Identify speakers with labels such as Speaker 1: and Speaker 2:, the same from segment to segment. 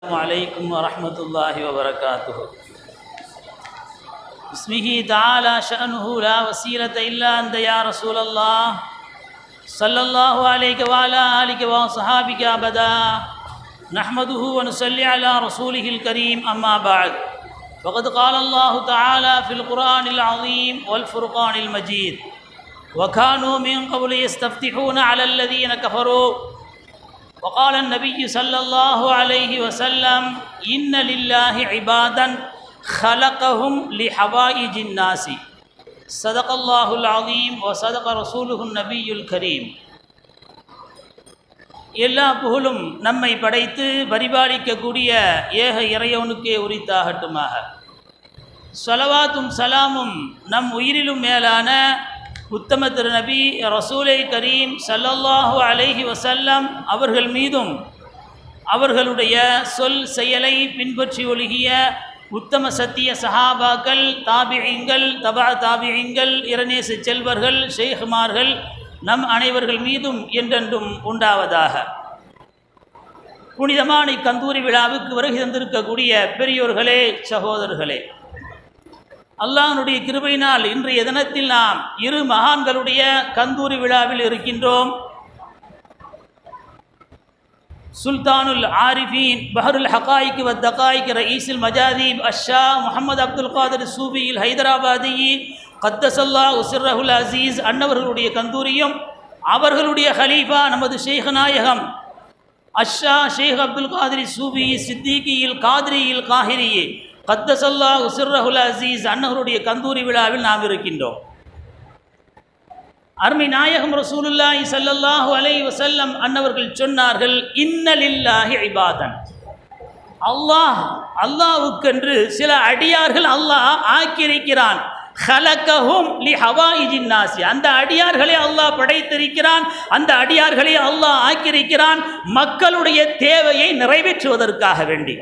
Speaker 1: السلام عليكم ورحمة الله وبركاته. اسمه تعالى شأنه لا وسيلة إلا أنت يا رسول الله. صلى الله عليك وعلى آلك وصحابك أبدا. نحمده ونصلي على رسوله الكريم أما بعد. فقد قال الله تعالى في القرآن العظيم والفرقان المجيد وكانوا من قبل يستفتحون على الذين كفروا وقال النبي صلى الله عليه وسلم إن لله عبادا خلقهم لحوائج الناس صدق الله العظيم وصدق رسوله النبي الكريم எல்லா புகழும் நம்மை படைத்து பரிபாலிக்கக்கூடிய ஏக இறையவனுக்கே உரித்தாகட்டுமாக சொலவாத்தும் சலாமும் நம் உயிரிலும் மேலான உத்தம திருநபி ரசூலை கரீம் சல்லல்லாஹு அலைஹி வசல்லம் அவர்கள் மீதும் அவர்களுடைய சொல் செயலை பின்பற்றி ஒழுகிய உத்தம சத்திய சஹாபாக்கள் தாபியங்கள் தபா தாபியங்கள் இரநேச செல்வர்கள் ஷேகுமார்கள் நம் அனைவர்கள் மீதும் என்றென்றும் உண்டாவதாக. புனிதமான இக்கந்தூரி விழாவுக்கு வருகை தந்திருக்கக்கூடிய பெரியோர்களே சகோதரர்களே அல்லாஹனுடைய கிருபையினால் இன்றைய தினத்தில் நாம் இரு மகான்களுடைய கந்தூரி விழாவில் இருக்கின்றோம். சுல்தானுல் ஆரிஃபீன் பஹருல் ஹகாய்க்கு வ தகாய்க்கு ரயீஸுல் மஜாதீப் அஷா முகமது அப்துல் காதர் சூபியில் ஹைதராபாதி கத்தசல்லா உசிர்ரஹுல் அசீஸ் அன்னவர்களுடைய கந்தூரியும் அவர்களுடைய ஹலீஃபா நமது ஷேக் நாயகம் அஷா ஷேக் அப்துல் காதிரி சூபி சித்திகியில் காதிரியில் காஹிரியே கத்தசல்லா உசிர்ரஹுல் அசீஸ் அன்னவருடைய கந்தூரி விழாவில் நாம் இருக்கின்றோம். அருமை நாயகம் ரசூலுல்லாஹி ஸல்லல்லாஹு அலை வசல்லம் அன்னவர்கள் சொன்னார்கள் இன்னலில்லாஹி இபாதன். அல்லாஹ் அல்லாவுக்கென்று சில அடியார்கள் அல்லாஹ் ஆக்கியிருக்கிறான். ஹலக்கஹும் லி ஹவாயிஜின் நாசி. அந்த அடியார்களை அல்லாஹ் படைத்திருக்கிறான் அந்த அடியார்களை அல்லாஹ் ஆக்கியிருக்கிறான் மக்களுடைய தேவையை நிறைவேற்றுவதற்காக வேண்டி.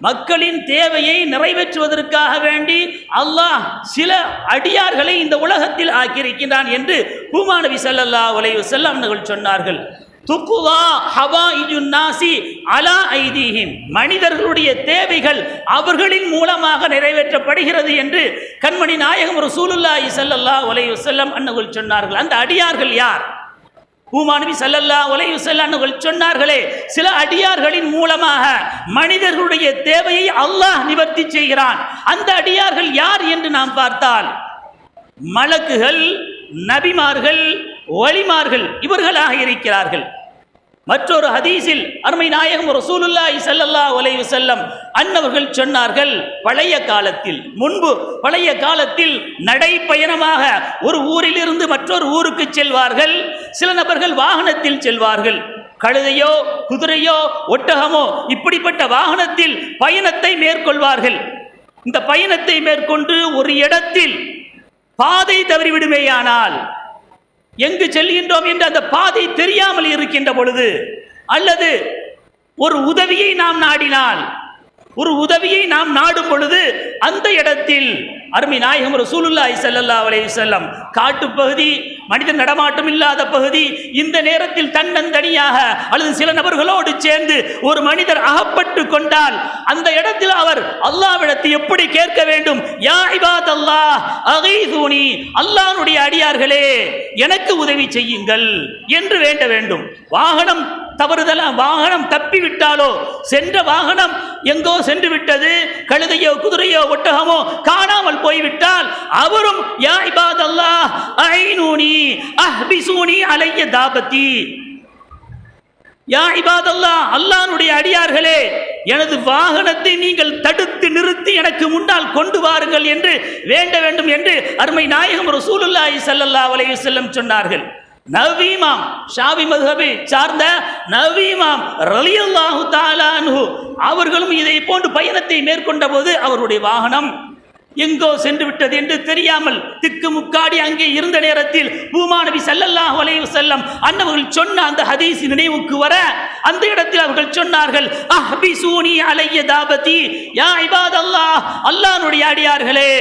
Speaker 1: மக்களின் தேவையை நிறைவேற்றுவதற்காக வேண்டி அல்லாஹ் சில அடியார்களை இந்த உலகத்தில் ஆக்கியிருக்கின்றான் என்று பூமானவி சல்லல்லா உலைவு செல்லம்னர்கள் சொன்னார்கள். துக்குவா ஹவா நாசி அலா ஐதீஹிம். மனிதர்களுடைய தேவைகள் அவர்களின் மூலமாக நிறைவேற்றப்படுகிறது என்று கண்மணி நாயகம் ஒரு சூலுல்லாஹி சல்லல்லா உலைவு செல்லம் அன்னர்கள் சொன்னார்கள். அந்த அடியார்கள் யார்? பூமானவி சல்லல்லா உலையு செல்லான்னு சொன்னார்களே சில அடியார்களின் மூலமாக மனிதர்களுடைய தேவையை அல்லாஹ் நிவர்த்தி செய்கிறான். அந்த அடியார்கள் யார் என்று நாம் பார்த்தால் மலக்குகள் நபிமார்கள் ஒளிமார்கள் இவர்களாக இருக்கிறார்கள். மற்றொரு ஹதீஸில் அருமை நாயகம் ரசூலுல்லாஹி சல்லல்லா அலைஹி செல்லம் அன்னவர்கள் சொன்னார்கள் பழைய காலத்தில் முன்பு பழைய காலத்தில் நடைப்பயணமாக ஒரு ஊரிலிருந்து மற்றொரு ஊருக்கு செல்வார்கள் சில நபர்கள் வாகனத்தில் செல்வார்கள். கழுதையோ குதிரையோ ஒட்டகமோ இப்படிப்பட்ட வாகனத்தில் பயணத்தை மேற்கொள்வார்கள். இந்த பயணத்தை மேற்கொண்டு ஒரு இடத்தில் பாதை தவறிவிடுமேயானால் எங்கு செல்கின்றோம் என்று அந்த பாதை தெரியாமல் இருக்கின்ற பொழுது அல்லது ஒரு உதவியை நாம் நாடினால் ஒரு உதவியை நாம் நாடும் பொழுது அந்த இடத்தில் அருமை நாயகம் செல்லல்லா ஸல்லல்லாஹு செல்லம் வஸல்லம் காட்டுப்பகுதி மனித நடமாட்டம் இல்லாத பகுதி இந்த நேரத்தில் தன்னந்தனியாக அல்லது சில நபர்களோடு சேர்ந்து ஒரு மனிதர் அகப்பட்டு கொண்டால் அந்த இடத்தில் அவர் அல்லாவிடத்தை எப்படி கேட்க வேண்டும்? யா இபாத் அல்லாஹ் அகீதுனி அல்லாஹ்வுடைய அடியார்களே எனக்கு உதவி செய்யுங்கள் என்று வேண்ட வேண்டும். வாகனம் தவறுதலாக வாகனம் தப்பி விட்டாலோ சென்ற வாகனம் எங்கோ சென்று விட்டது கழுதையோ குதிரையோ ஒட்டகமோ காணாமல் போய்விட்டால் அவரும் யா இபாத் அல்லாஹ் அஹ்பிசூனி அலைய தாபத்தி. யா இபாதல்லா அல்லாஹ்வுடைய அடியார்களே எனது வாகனத்தை நீங்கள் தடுத்து நிறுத்தி எனக்கு முன்னால் கொண்டு வாருங்கள் என்று வேண்ட வேண்டும் என்று அருமை நாயகம் ரசூலுல்லாஹி சல்லல்லா அலைஹி வஸல்லம் சொன்னார்கள். நவீமாம் ஷாவி மதுஹபை சார்ந்த நவீமாம் ரலியல்லாஹு தாலானு அவர்களும் இதை போன்று பயணத்தை மேற்கொண்ட போது அவருடைய வாகனம் எங்கோ சென்று விட்டது என்று தெரியாமல் திக்கு முக்காடி அங்கே இருந்த நேரத்தில் பூமானவி சல்லல்லாஹு அலைஹி செல்லம் அன்னவர்கள் சொன்ன அந்த ஹதீஸ் நினைவுக்கு வர அந்த இடத்தில் அவர்கள் சொன்னார்கள் அஹ்பிசூனி அலைய தாபதி யா இபாதல்லாஹ் அல்லாஹ்வுடைய அடியார்களே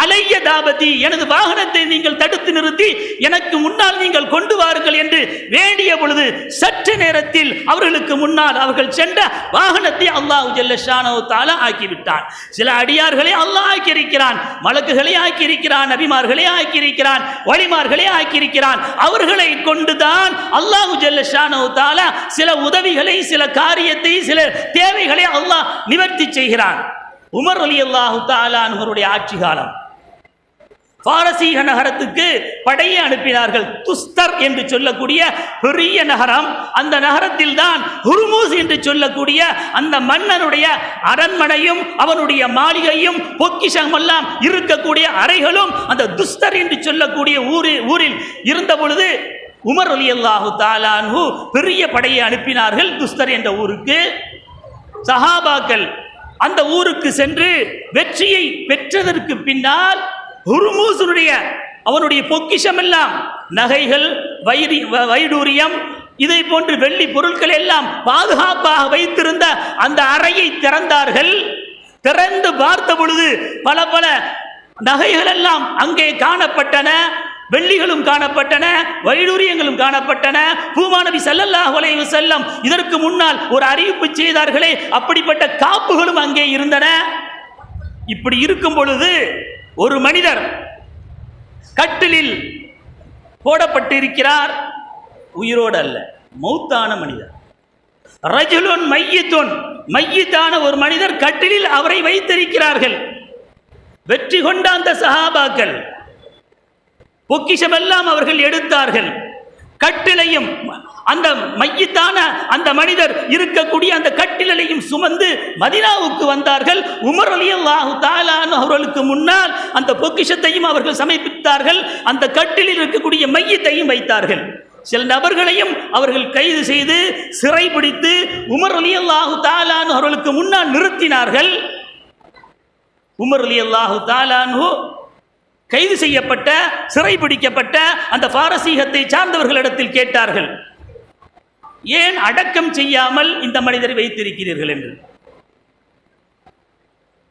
Speaker 1: அலைய தாபதி எனது வாகனத்தை நீங்கள் தடுத்து நிறுத்தி எனக்கு முன்னால் நீங்கள் கொண்டு வாருங்கள் என்று வேண்டிய பொழுது சற்று நேரத்தில் அவர்களுக்கு முன்னால் அவர்கள் சென்ற வாகனத்தை அல்லாஹ் ஜல்லஷானோ தாலா ஆக்கிவிட்டான். சில அடியார்களை அல்லாஹ் ஆக்கியிருக்கிறான் மலக்குகளை ஆக்கியிருக்கிறான் நபிமார்களை ஆக்கியிருக்கிறான் வழிமார்களை ஆக்கியிருக்கிறான். அவர்களை கொண்டுதான் அல்லாஹ் ஜல்லஷானோ தாலா சில உதவிகளை சில காரியத்தை சில தேவைகளை அல்லாஹ் நிவர்த்தி செய்கிறான். உமர் அலி அல்லாஹு தாலான்களுடைய ஆட்சி காலம். பாரசீக நகரத்துக்கு படையை அனுப்பினார்கள். துஸ்தர் என்று சொல்லக்கூடிய பெரிய நகரம். அந்த நகரத்தில் தான் ஹுர்மூஸ் என்று சொல்லக்கூடிய அந்த மன்னனுடைய அரண்மனையும் அவனுடைய மாளிகையும் பொக்கிஷம் எல்லாம் இருக்கக்கூடிய அறைகளும் அந்த துஸ்தர் என்று சொல்லக்கூடிய ஊரில் ஊரில் இருந்த பொழுது உமர் அலி அல்லாஹு தாலான்ஹு பெரிய படையை அனுப்பினார்கள் துஸ்தர் என்ற ஊருக்கு. சஹாபாக்கள் அந்த ஊருக்கு சென்று வெற்றியை பெற்றதற்கு பின்னால் ஹுர்மூசனுடைய அவனுடைய பொக்கிஷம் எல்லாம் நகைகள் வைரி வ- வைடூரியம் இதை போன்று வெள்ளி பொருட்கள் எல்லாம் பாதுகாப்பாக வைத்திருந்த அந்த அறையை திறந்தார்கள். திறந்து பார்த்த பொழுது பல பல நகைகள் எல்லாம் அங்கே காணப்பட்டன வெள்ளிகளும் காணப்பட்டன வைடூரியங்களும் காணப்பட்டன. பூமாநபி ஸல்லல்லாஹு அலைஹி செல்லம் இதற்கு முன்னால் ஒரு அறிவிப்பு செய்தார்களே அப்படிப்பட்ட காப்புகளும் அங்கே இருந்தன. இப்படி இருக்கும் பொழுது ஒரு மனிதர் கட்டிலில் போடப்பட்டிருக்கிறார். உயிரோடு அல்ல மௌத்தான மனிதர். ரஜுலுன் மையத்துன் மையத்தான ஒரு மனிதர் கட்டிலில் அவரை வைத்திருக்கிறார்கள். வெற்றி கொண்ட அந்த சஹாபாக்கள் பொக்கிஷமெல்லாம் அவர்கள் எடுத்தார்கள். கட்டிலையும் அந்த மையத்தான அந்த மனிதர் இருக்கக்கூடிய அந்த கட்டிலையும் சுமந்து மதினாவுக்கு வந்தார்கள். உமர் அலி அல்லாஹு தாலான் அவர்களுக்கு முன்னால் அந்த பொக்கிஷத்தையும் அவர்கள் சமர்ப்பித்தார்கள் அந்த கட்டிலில் இருக்கக்கூடிய மையத்தையும் வைத்தார்கள். சில நபர்களையும் அவர்கள் கைது செய்து சிறைபிடித்து உமர் அலி அல்லாஹு தாலான்னு அவர்களுக்கு முன்னால் நிறுத்தினார்கள். உமர் அலி அல்லாஹு தாலான்ஹு கைது செய்யப்பட்ட சிறைபிடிக்கப்பட்ட அந்த பாரசீகத்தை சார்ந்தவர்களிடத்தில் கேட்டார்கள். ஏன் அடக்கம் செய்யாமல் இந்த மனிதரை வைத்திருக்கிறீர்கள் என்று?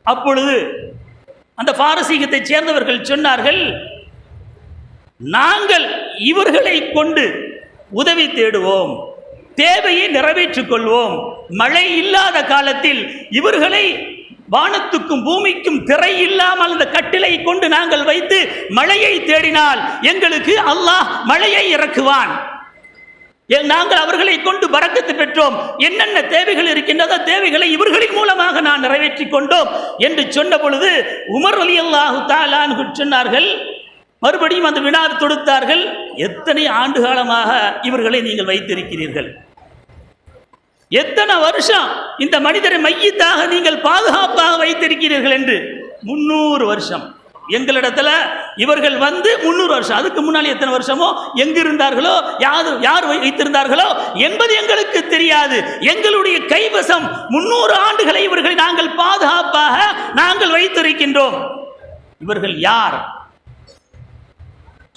Speaker 1: அப்பொழுது அந்த பாரசீகத்தை சேர்ந்தவர்கள் சொன்னார்கள் நாங்கள் இவர்களை கொண்டு உதவி தேடுவோம் தேவையை நிறைவேற்றிக் கொள்வோம். மழை இல்லாத காலத்தில் இவர்களை வானத்துக்கும் பூமிக்கும் திரை இல்லாமல் அந்த கட்டிலை கொண்டு நாங்கள் வைத்து மழையை தேடினால் எங்களுக்கு அல்லாஹ் மழையை இறக்குவான். நாங்கள் அவர்களை கொண்டு பறக்கத்து பெற்றோம். என்னென்ன தேவைகள் இருக்கின்றதோ தேவைகளை இவர்களின் மூலமாக நான் நிறைவேற்றிக் கொண்டோம் என்று சொன்ன பொழுது உமர் அலி அல்லாஹு தாலான் சொன்னார்கள். மறுபடியும் அந்த வினா தொடுத்தார்கள். எத்தனை ஆண்டு காலமாக இவர்களை நீங்கள் வைத்திருக்கிறீர்கள்? எத்தனை வருஷம் இந்த மனிதரை மையத்தாக நீங்கள் பாதுகாப்பாக வைத்திருக்கிறீர்கள் என்று? முன்னூறு வருஷம். எங்களிடத்துல இவர்கள் வந்து முன்னூறு வருஷம். அதுக்கு முன்னால் எத்தனை வருஷமோ? எங்கு இருந்தார்களோ யார் யார் வை- வைத்திருந்தார்களோ? என்பது எங்களுக்கு தெரியாது. எங்களுடைய கைவசம் முன்னூறு ஆண்டுகளை இவர்களை நாங்கள் பாதுகாப்பாக நாங்கள் வைத்திருக்கின்றோம். இவர்கள் யார்?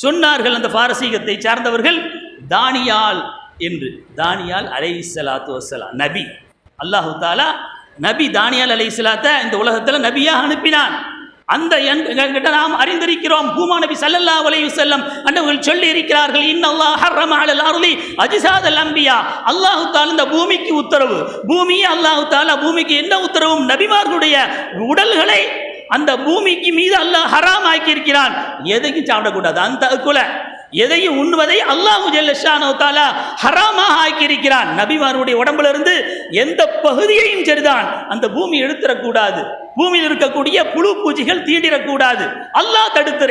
Speaker 1: சொன்னார்கள் அந்த பாரசீகத்தை சார்ந்தவர்கள் தானியால் என்று. தானியால் அலை சலாத்து வசலாம் நபி. அல்லாஹு தாலா நபி தானியால் அலை இந்த உலகத்தில் நபியாக அனுப்பினான். அந்த என்- என்கிட்ட நாம் அறிந்திருக்கிறோம். பூமா நபி ஸல்லல்லாஹு செல்லம் வஸல்லம் அன்னவர்கள் சொல்லி இருக்கிறார்கள் இன்னல்லா ஹர்ரம அலல் அர்லி அஜ்சாதல் அன்பியா. அல்லாஹ் தாலா இந்த பூமிக்கு உத்தரவு. பூமியை அல்லாஹ் தாலா பூமிக்கு என்ன உத்தரவும்? நபிமார்களுடைய உடல்களை அந்த பூமிக்கு மீது அல்லாஹ் ஹராம் ஆக்கி இருக்கிறான் எதையும் சாப்பிடக்கூடாது. அந்த குல எதையும் உண்ணுவதை அல்லாஹு ஜெல்லஷானோ தாலா ஹராமாக ஆக்கியிருக்கிறான். நபிமாருடைய உடம்புல இருந்து எந்த பகுதியையும் சரிதான். அந்த பூமி எடுத்துடக்கூடாது பூமியில் இருக்கக்கூடிய புழு பூச்சிகள் தீண்டிடக்கூடாது. அல்லாஹ் தடுத்து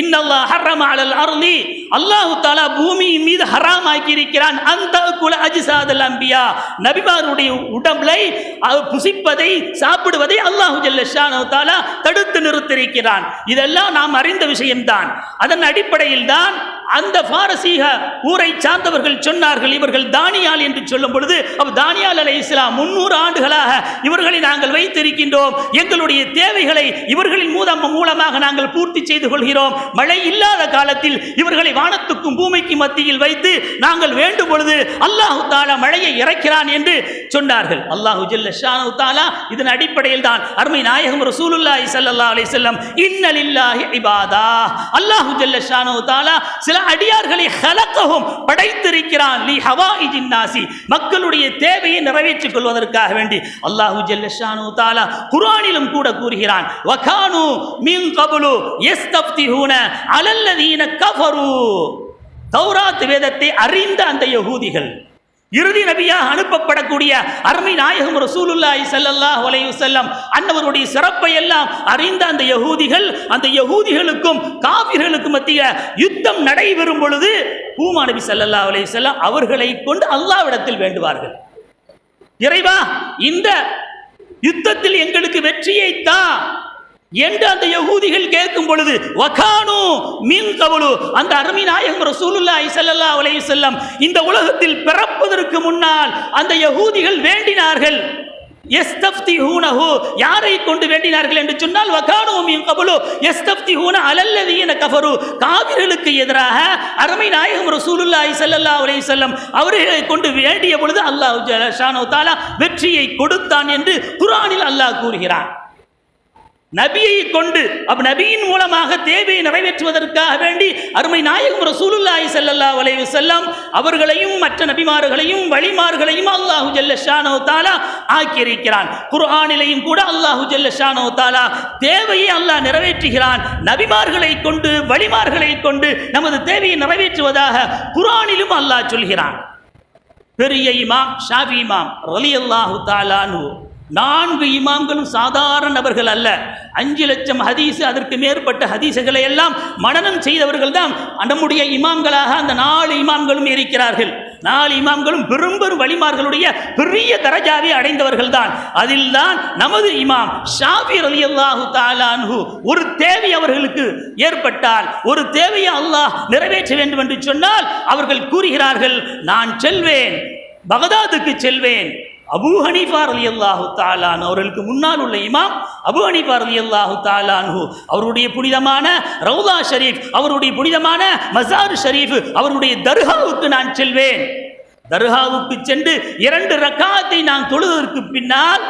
Speaker 1: இன்னல்லா ஹர்ரம் அலல் அர்லி அல்லாஹு தாலா பூமியின் மீது ஹராம் ஆக்கி இருக்கிறான் அந்த குல அஜிசாதல் அம்பியா நபிமாருடைய உடம்பை புசிப்பதை சாப்பிடுவதை அல்லாஹு ஜல்லஷானு தாலா தடுத்து நிறுத்திருக்கிறான் இதெல்லாம் நாம் அறிந்த விஷயம்தான். அதன் அடிப்படையில் தான் அந்த பாரசீக ஊரை சார்ந்தவர்கள் சொன்னார்கள் இவர்கள் தானியால் என்று சொல்லும் பொழுது அப்ப தானியால் அலை இஸ்லாம் முன்னூறு ஆண்டுகளாக இவர்களை நாங்கள் வைத்திருக்கின்றோம். எங்களுடைய தேவைகளை இவர்களின் மூலம் மூலமாக நாங்கள் பூர்த்தி செய்து கொள்கிறோம். மழை இல்லாத காலத்தில் இவர்களை வானத்துக்கும் பூமிக்கும் மத்தியில் வைத்து நாங்கள் வேண்டும் பொழுது அல்லாஹு தாலா மழையை இறக்கிறான் என்று சொன்னார்கள். அல்லாஹு ஜல்ல ஷானு தாலா இதன் அடிப்படையில் தான் அருமை நாயகம் ரசூலுல்லாஹி ஸல்லல்லாஹு அலைஹி வஸல்லம் இன்னலில்லாஹி இபாதா. அல்லாஹு ஜல்ல ஷானு தாலா சில அடியார்களை ஹலக்கஹும் படைத்திருக்கிறான். லி ஹவாயிஜின் ஜின்னாசி மக்களுடைய தேவையை நிறைவேற்றிக் கொள்வதற்காக வேண்டி அல்லாஹு ஜல்லஷானு தாலா குரானிலும் கூட கூறுகிறான். வகானு மின் கபுலு யஸ்தப்திஹூன அலல்லதீன கஃபரு. தௌராத் வேதத்தை அறிந்த அந்த யகூதிகள் இறுதி நபியாக அனுப்பப்படக்கூடிய அருமை நாயகம் ரசூலுல்லாய் செல்லல்லா ஒலையு செல்லம் அன்னவருடைய சிறப்பை எல்லாம் அறிந்த அந்த யகூதிகள் அந்த யகூதிகளுக்கும் காவிர்களுக்கும் மத்திய யுத்தம் நடைபெறும் பொழுது பூமா நபி செல்லல்லா ஒலையு செல்லம் அவர்களை கொண்டு அல்லாவிடத்தில் வேண்டுவார்கள். இறைவா இந்த யுத்தத்தில் எங்களுக்கு வெற்றியை தா என்று அந்த யகூதிகள் கேட்கும் பொழுது வகானு மின் கபலு அந்த அருமை நாயகம் ரசூலுல்லாஹி இசல்லா அலைஹி செல்லம் இந்த உலகத்தில் பிறப்பதற்கு முன்னால் அந்த யகூதிகள் வேண்டினார்கள். எஸ்தப்திஹூனஹு யாரை கொண்டு வேண்டினார்கள் என்று சொன்னால் வகானு மின் கபலு எஸ்தப்திஹூன என கஃபரு. காவிர்களுக்கு எதிராக அருமை நாயகம் ரசூலுல்லாஹி ஸல்லல்லாஹு அலைஹி வஸல்லம் அவர்களை கொண்டு வேண்டிய பொழுது அல்லாஹ் ஜல்ல ஷானு வெற்றியை கொடுத்தான் என்று குர்ஆனில் அல்லாஹ் கூறுகிறான். நபியை கொண்டு அப்ப நபியின் மூலமாக தேவையை நிறைவேற்றுவதற்காக வேண்டி அருமை நாயகம் ரசூலுல்லாஹி சல்லல்லா அலைஹி செல்லம் அவர்களையும் மற்ற நபிமார்களையும் வழிமார்களையும் அல்லாஹு ஜல்ல ஷானோ தாலா ஆக்கியிருக்கிறான். குர்ஆனிலையும் கூட அல்லாஹு ஜல்ல ஷானோ தாலா தேவையை அல்லாஹ் நிறைவேற்றுகிறான். நபிமார்களை கொண்டு வழிமார்களை கொண்டு நமது தேவையை நிறைவேற்றுவதாக குர்ஆனிலும் அல்லாஹ் சொல்கிறான். பெரிய இமாம் ஷாஃபி இமாம் ரலியல்லாஹு தாலான்னு நான்கு இமாம்களும் சாதாரண நபர்கள் அல்ல. அஞ்சு லட்சம் ஹதீஸ் அதற்கு மேற்பட்ட ஹதீஸுகளை எல்லாம் மனநம் செய்தவர்கள் தான் நம்முடைய இமாம்களாக அந்த நாலு இமாம்களும் இருக்கிறார்கள். நாலு இமாம்களும் பெரும் பெரும் வழிமார்களுடைய பெரிய தரஜாவை அடைந்தவர்கள் தான் அதில் தான் நமது இமாம் ஷாஃபி ரலியல்லாஹு தாலான்ஹு ஒரு தேவை அவர்களுக்கு ஏற்பட்டால் ஒரு தேவையை அல்லாஹ் நிறைவேற்ற வேண்டும் என்று சொன்னால் அவர்கள் கூறுகிறார்கள் நான் செல்வேன் பகதாதுக்கு செல்வேன். அபூ ஹனீஃபார் அலி அல்லாஹு தாலான் அவர்களுக்கு முன்னால் உள்ள இமாம் அபு ஹனீஃபார் அலி அல்லாஹு தாலான்ஹு அவருடைய புனிதமான ரவுதா ஷரீஃப் அவருடைய புனிதமான மசார் ஷரீஃப் அவருடைய தர்காவுக்கு நான் செல்வேன். தர்காவுக்கு சென்று இரண்டு ரக்காத்தை நான் தொழுவதற்கு பின்னால்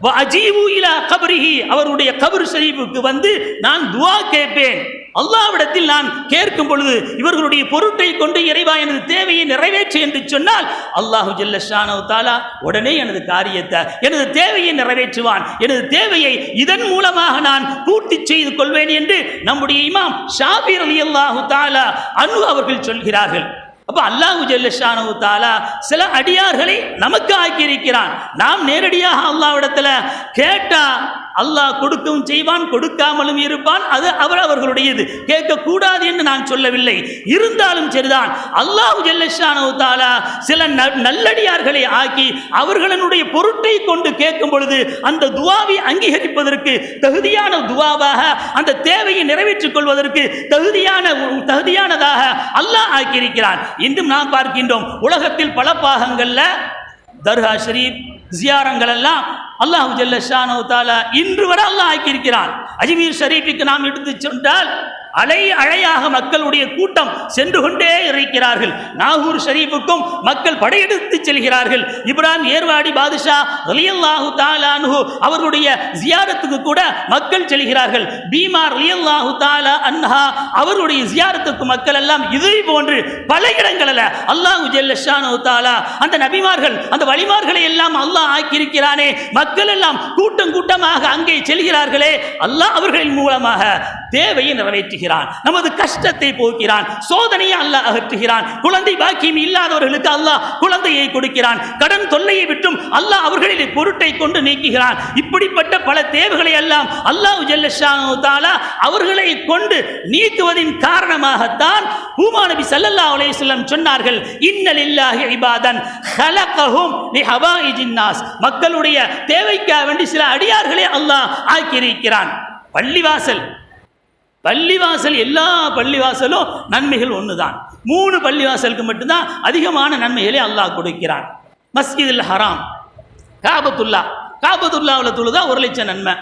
Speaker 1: வ அஜீபு இலா கபரிஹி அவருடைய கபர் ஷரீஃபுக்கு வந்து நான் துவா கேட்பேன். அல்லாவிடத்தில் நான் கேட்கும் பொழுது இவர்களுடைய பொருட்டை கொண்டு இறைவா எனது தேவையை நிறைவேற்று என்று சொன்னால் அல்லாஹு ஜல்ல ஷானு தாலா உடனே எனது காரியத்தை எனது தேவையை நிறைவேற்றுவான். எனது தேவையை இதன் மூலமாக நான் பூர்த்தி செய்து கொள்வேன் என்று நம்முடைய இமாம் ஷாபிர் அலி அல்லாஹு தாலா அனு அவர்கள் சொல்கிறார்கள். அப்போ அல்லாஹு ஜல்லஷானு தாலா சில அடியார்களை நமக்கு ஆக்கியிருக்கிறான். நாம் நேரடியாக அல்லாவிடத்தில் கேட்டால் அல்லாஹ் கொடுக்கவும் செய்வான் கொடுக்காமலும் இருப்பான். அது அவர் அவர்களுடையது. கேட்கக்கூடாது என்று நான் சொல்லவில்லை. இருந்தாலும் சரிதான். அல்லாஹு ஜல்லஷானு தாலா சில ந- நல்லடியார்களை ஆக்கி அவர்களுடைய பொருட்டை கொண்டு கேட்கும் பொழுது அந்த துவாவை அங்கீகரிப்பதற்கு தகுதியான துவாவாக அந்த தேவையை நிறைவேற்றிக் கொள்வதற்கு தகுதியான தகுதியானதாக அல்லாஹ் ஆக்கியிருக்கிறான். இன்றும் நாம் பார்க்கின்றோம். உலகத்தில் பல பாகங்களில் தர்கா ஷரீப் ஜியாரங்கள் எல்லாம் அல்லாஹு ஜல்லஷானு தாலா இன்று வரை அல்லாஹ் ஆக்கியிருக்கிறான். அஜ்மீர் ஷரீஃபுக்கு நாம் எடுத்து சென்றால் அலை அலையாக மக்களுடைய கூட்டம் சென்று கொண்டே இருக்கிறார்கள். நாகூர் ஷரீஃபுக்கும் மக்கள் படையெடுத்து செல்கிறார்கள். இப்ராஹிம் ஏர்வாடி பாதுஷா ரலியல்லாஹு தாலானு அவர்களுடைய ஜியாரத்துக்கு கூட மக்கள் செல்கிறார்கள். பீமார் ரலியல்லாஹு தாலா அன்ஹா அவருடைய ஜியாரத்துக்கு மக்கள் எல்லாம் இதை போன்று பல இடங்களில் அல்லாஹு ஜெல்லஷானு தாலா அந்த நபிமார்கள் அந்த வழிமார்களை எல்லாம் அல்லாஹ் ஆக்கியிருக்கிறானே. மக்கள் எல்லாம் கூட்டம் கூட்டமாக அங்கே செல்கிறார்களே. அல்லாஹ் அவர்களின் மூலமாக தேவையை நிறைவேற்றுகிறான். நமது கஷ்டத்தை போக்கிறான். சோதனையை அல்லாஹ் அகற்றுகிறான். குழந்தை பாக்கியம் இல்லாதவர்களுக்கு அல்லாஹ் குழந்தையை கொடுக்கிறான். கடன் தொல்லையை விட்டும் அல்லாஹ் அவர்களில் பொருட்டை கொண்டு நீக்குகிறான். இப்படிப்பட்ட பல தேவைகளை எல்லாம் அல்லாஹ் ஜல்லஷாலா அவர்களை கொண்டு நீக்குவதின் காரணமாகத்தான் பூமா நபி சல்லல்லா அலைஹி சொன்னார்கள். இன்னல் இல்லாஹி இபாதன் ஹலகஹும் லிஹவாயிஜின் மக்களுடைய தேவைக்காக வேண்டி சில அடியார்களை அல்லாஹ் ஆக்கியிருக்கிறான். பள்ளிவாசல் பள்ளிவாசல் எல்லா பள்ளிவாசலும் நன்மைகள் ஒன்று தான் மூணு பள்ளிவாசலுக்கு மட்டும்தான் அதிகமான நன்மைகளை அல்லாஹ் கொடுக்கிறான். மஸ்கிதில் ஹராம் காபத்துல்லா. காபத்துல்லாவில் தொழுதா ஒரு லட்சம் நன்மை.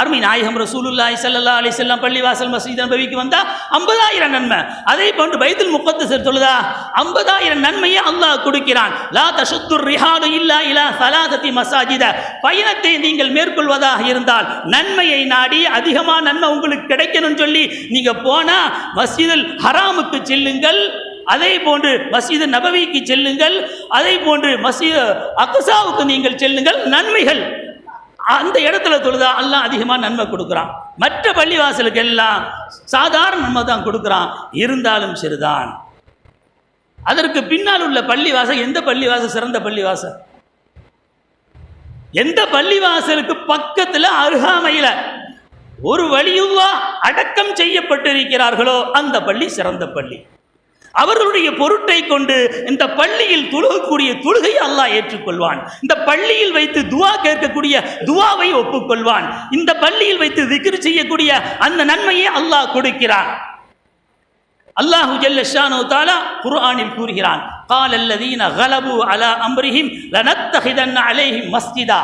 Speaker 1: அருமை நாயகம் ரசூலுல்லாஹி ஸல்லல்லாஹு அலைஹி செல்லம் பள்ளிவாசல் மசீத் நபவிக்கு வந்தா 50000 நன்மை. அதே போன்று பைத்துல் முகத்தஸ் தொழுதா 50000 நன்மையை அல்லாஹ் கொடுக்கிறான். லா தசுத்துர் ரிஹாலு இல்லா இலா சலாதத்தி மசாஜித. பயணத்தை நீங்கள் மேற்கொள்வதாக இருந்தால் நன்மையை நாடி அதிகமாக நன்மை உங்களுக்கு கிடைக்கணும்னு சொல்லி நீங்கள் போனால் மசீதில் ஹராமுக்கு செல்லுங்கள். அதே போன்று மசீது நபவிக்கு செல்லுங்கள். அதே போன்று மசீது அக்சாவுக்கு நீங்கள் செல்லுங்கள். நன்மைகள் அந்த இடத்துல தொழுதா எல்லாம் அதிகமாக நன்மை கொடுக்குறான். மற்ற பள்ளிவாசலுக்கு எல்லாம் சாதாரண நன்மை தான் கொடுக்குறான். இருந்தாலும் சரிதான். அதற்கு பின்னால் உள்ள பள்ளிவாசல் எந்த பள்ளிவாசல்? சிறந்த பள்ளிவாசல். எந்த பள்ளிவாசலுக்கு பக்கத்தில் அருகாமையில் ஒரு வழியுவா அடக்கம் செய்யப்பட்டிருக்கிறார்களோ அந்த பள்ளி சிறந்த பள்ளி. அவர்களுடைய பொருட்டை கொண்டு இந்த பள்ளியில் தொழுகக்கூடிய தொழுகையை அல்லாஹ் ஏற்றுக்கொள்வான் இந்த பள்ளியில் வைத்து துவா கேட்கக்கூடிய துவாவை ஒப்புக்கொள்வான் இந்த பள்ளியில் வைத்து திக்ர் செய்யக்கூடிய அந்த நன்மையை அல்லாஹ் கொடுக்கிறான் அல்லாஹு ஜல்ல ஷானு தாலா குர்ஆனில் கூறுகிறான் قال الذين غلبوا على امرهم لنتخذن عليهم مسجدا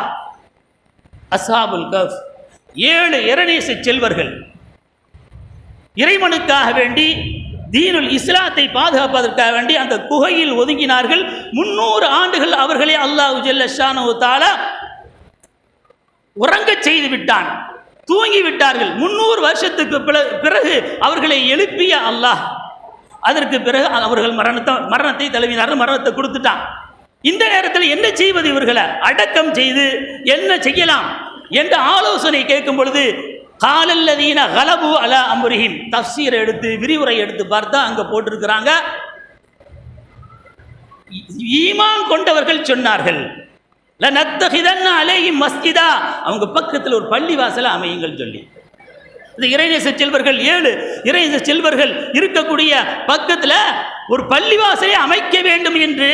Speaker 1: அஸ்ஹாபுல் கஃப் ஏழு இரணேச செல்வர்கள் இறைவனுக்காக வேண்டி தீனுல் இஸ்லாத்தை பாதுகாப்பதற்காக வேண்டி அந்த குகையில் ஒதுங்கினார்கள். முன்னூறு ஆண்டுகள் அவர்களே அல்லாஹு ஜல்ல ஷானு தாலா உறங்கச் செய்து விட்டான். தூங்கி விட்டார்கள். முன்னூறு வருஷத்துக்கு பிறகு அவர்களை எழுப்பிய அல்லாஹ் அதற்கு பிறகு அவர்கள் மரணத்தை மரணத்தை தழுவினார்கள் மரணத்தை கொடுத்துட்டான். இந்த நேரத்தில் என்ன செய்வது இவர்களை? அடக்கம் செய்து என்ன செய்யலாம்? என்ற ஆலோசனை கேட்கும் பொழுது காலல்லதீன கலபு அல அம்ரிஹிம். தஃசீரை எடுத்து விரிவுரை எடுத்து பார்த்தா அங்கே போட்டிருக்கிறாங்க. ஈமான் கொண்டவர்கள் சொன்னார்கள். லனத்தகிதன்ன மஸ்ஜிதா. அவங்க பக்கத்தில் ஒரு பள்ளி வாசலை அமையுங்கள் சொல்லி. இந்த இறைநேச செல்வர்கள் ஏழு இறைநேச செல்வர்கள் இருக்கக்கூடிய பக்கத்தில் ஒரு பள்ளிவாசலை அமைக்க வேண்டும் என்று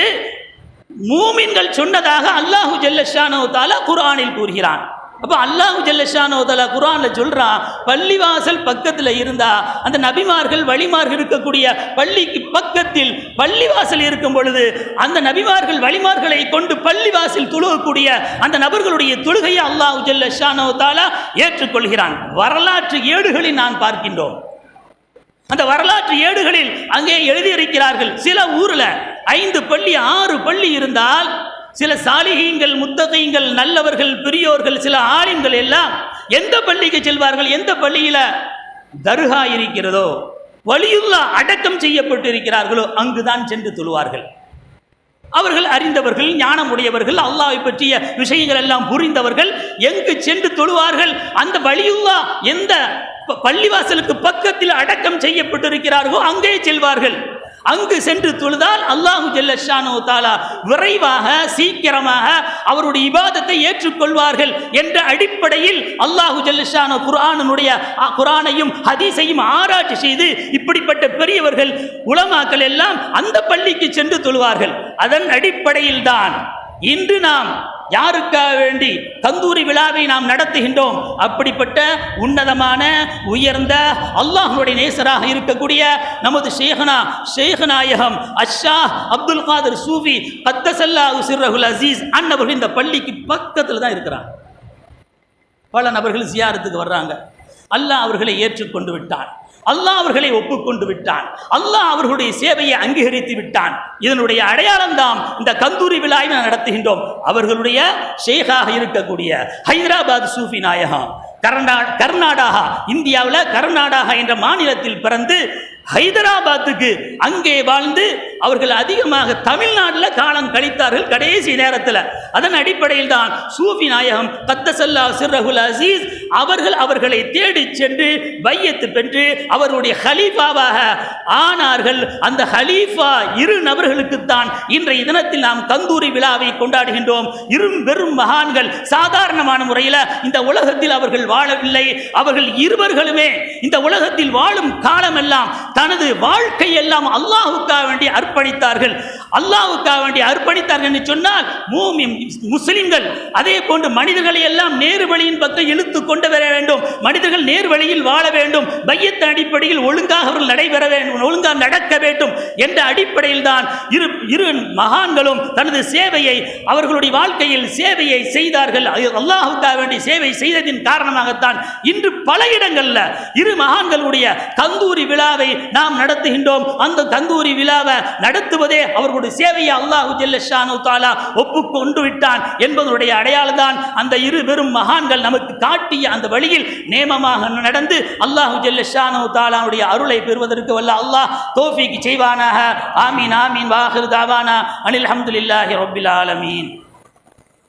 Speaker 1: மூமின்கள் சொன்னதாக அல்லாஹு ஜல்லஷானோ தாலா குர்ஆனில் கூறுகிறான். அப்போ அல்லாஹு ஜல்லஷானோ குரானில் சொல்கிறான் பள்ளிவாசல் பக்கத்தில் இருந்தா அந்த நபிமார்கள் வழிமார்கள் இருக்கக்கூடிய பள்ளிக்கு பக்கத்தில் பள்ளிவாசல் இருக்கும் பொழுது அந்த நபிமார்கள் வழிமார்களை கொண்டு பள்ளிவாசல் துழுகக்கூடிய அந்த நபர்களுடைய தொழுகையை அல்லாஹு ஜல்லஷானோதாலா ஏற்றுக்கொள்கிறான். வரலாற்று ஏடுகளில் நான் பார்க்கின்றோம். அந்த வரலாற்று ஏடுகளில் அங்கே எழுதியிருக்கிறார்கள் சில ஊரில் ஐந்து பள்ளி ஆறு பள்ளி இருந்தால் சில சாலிகீங்கள் முத்தகைங்கள் நல்லவர்கள் பெரியோர்கள் சில ஆலிம்கள் எல்லாம் எந்த பள்ளிக்கு செல்வார்கள்? எந்த பள்ளியில தர்கா இருக்கிறதோ வலியுல்லா அடக்கம் செய்யப்பட்டு இருக்கிறார்களோ அங்குதான் சென்று தொழுவார்கள். அவர்கள் அறிந்தவர்கள் ஞானம் உடையவர்கள் அல்லாவை பற்றிய விஷயங்கள் எல்லாம் புரிந்தவர்கள் எங்கு சென்று தொழுவார்கள்? அந்த வழியுல்லா எந்த பள்ளிவாசலுக்கு பக்கத்தில் அடக்கம் செய்யப்பட்டிருக்கிறார்களோ அங்கே செல்வார்கள். அங்கு சென்று தொழுதால் அல்லாஹு ஜல்லஷானு தாலா விரைவாக சீக்கிரமாக அவருடைய இபாதத்தை ஏற்றுக்கொள்வார்கள் என்ற அடிப்படையில் அல்லாஹு ஜல்லஷானு குரானுடைய அ, ஹதீஸையும் ஆராய்ச்சி செய்து இப்படிப்பட்ட பெரியவர்கள் உலமாக்கள் எல்லாம் அந்த பள்ளிக்கு சென்று தொழுவார்கள். அதன் அடிப்படையில் தான் இன்று நாம் யாருக்காக வேண்டி தந்தூரி விழாவை நாம் நடத்துகின்றோம்? அப்படிப்பட்ட உன்னதமான உயர்ந்த அல்லாஹனுடைய நேசராக இருக்கக்கூடிய நமது ஷேகனா ஷேகநாயகம் அஷா அப்துல் காதர் சூஃபி கத்தசல்லா சிர்ரகுல் அசீஸ் அன்னவர்கள் இந்த பள்ளிக்கு பக்கத்தில் தான் இருக்கிறாங்க. பல நபர்கள் ஜியாரத்துக்கு வர்றாங்க. அல்லாஹ் அவர்களை ஏற்றுக்கொண்டு விட்டான். அல்லாஹ் அவர்களை ஒப்புக்கொண்டு விட்டான். அல்லாஹ் அவர்களுடைய சேவையை அங்கீகரித்து விட்டான். இதனுடைய அடையாளம் தான் இந்த கந்தூரி விழாவை நாம் நடத்துகின்றோம். அவர்களுடைய ஷேகாக இருக்கக்கூடிய ஹைதராபாத் சூஃபி நாயகம் கர்நா கர்நாடகா இந்தியாவில் கர்நாடகா என்ற மாநிலத்தில் பிறந்து ஹைதராபாத்துக்கு அங்கே வாழ்ந்து அவர்கள் அதிகமாக தமிழ்நாட்டில் காலம் கழித்தார்கள் கடைசி நேரத்தில். அதன் அடிப்படையில் தான் சூஃபி நாயகம் கத்தசல்லா சிர்ரகுல் அசீஸ் அவர்கள் அவர்களை தேடி சென்று பையத்து பெற்று அவருடைய ஹலீஃபாவாக ஆனார்கள். அந்த ஹலீஃபா இரு நபர்களுக்குத்தான் இன்றைய தினத்தில் நாம் கந்தூரி விழாவை கொண்டாடுகின்றோம். இரும் பெரும் மகான்கள் சாதாரணமான முறையில் இந்த உலகத்தில் அவர்கள் வாழவில்லை. அவர்கள் இருவர்களுமே இந்த உலகத்தில் வாழும் காலமெல்லாம் தனது வாழ்க்கை எல்லாம் அல்லாஹுக்காக வேண்டி அர்ப்பணித்தார்கள். அல்லாவுக்காக வேண்டி அர்ப்பணித்தார்கள் என்று சொன்னால் மூமின் முஸ்லிம்கள் அதே போன்று மனிதர்களை எல்லாம் நேரு வழியின் பக்கம் இழுத்து கொண்டு வர வேண்டும். மனிதர்கள் நேர் வழியில் வாழ வேண்டும். மையத்தின் அடிப்படையில் ஒழுங்காக அவர்கள் நடைபெற வேண்டும். ஒழுங்காக நடக்க வேண்டும் என்ற அடிப்படையில் தான் இரு இரு மகான்களும் தனது சேவையை அவர்களுடைய வாழ்க்கையில் சேவையை செய்தார்கள். அல்லாஹுக்காக வேண்டி சேவை செய்ததின் காரணமாகத்தான் இன்று பல இடங்களில் இரு மகான்களுடைய கந்தூரி விழாவை நாம் நடத்துகின்றோம். அந்த கந்தூரி விழாவை நடத்துவதே அவர்களுடைய சேவையை அல்லாஹு ஜெல்லஷானு தாலா ஒப்புக்கொண்டு விட்டான் என்பதனுடைய அடையாளம் தான் அந்த இரு பெரும் மகான்கள் நமக்கு காட்டிய அந்த வழியில் நேமமாக நடந்து அல்லாஹு ஜெல்லஷானு தாலாவுடைய அருளை பெறுவதற்கு வல்ல அல்லாஹ் தோஃபிக்கு செய்வானாக. ஆமீன் ஆமீன் வாஹிர் தாவானா. அனில் அஹமதுல்லாஹி ரபில் ஆலமீன்.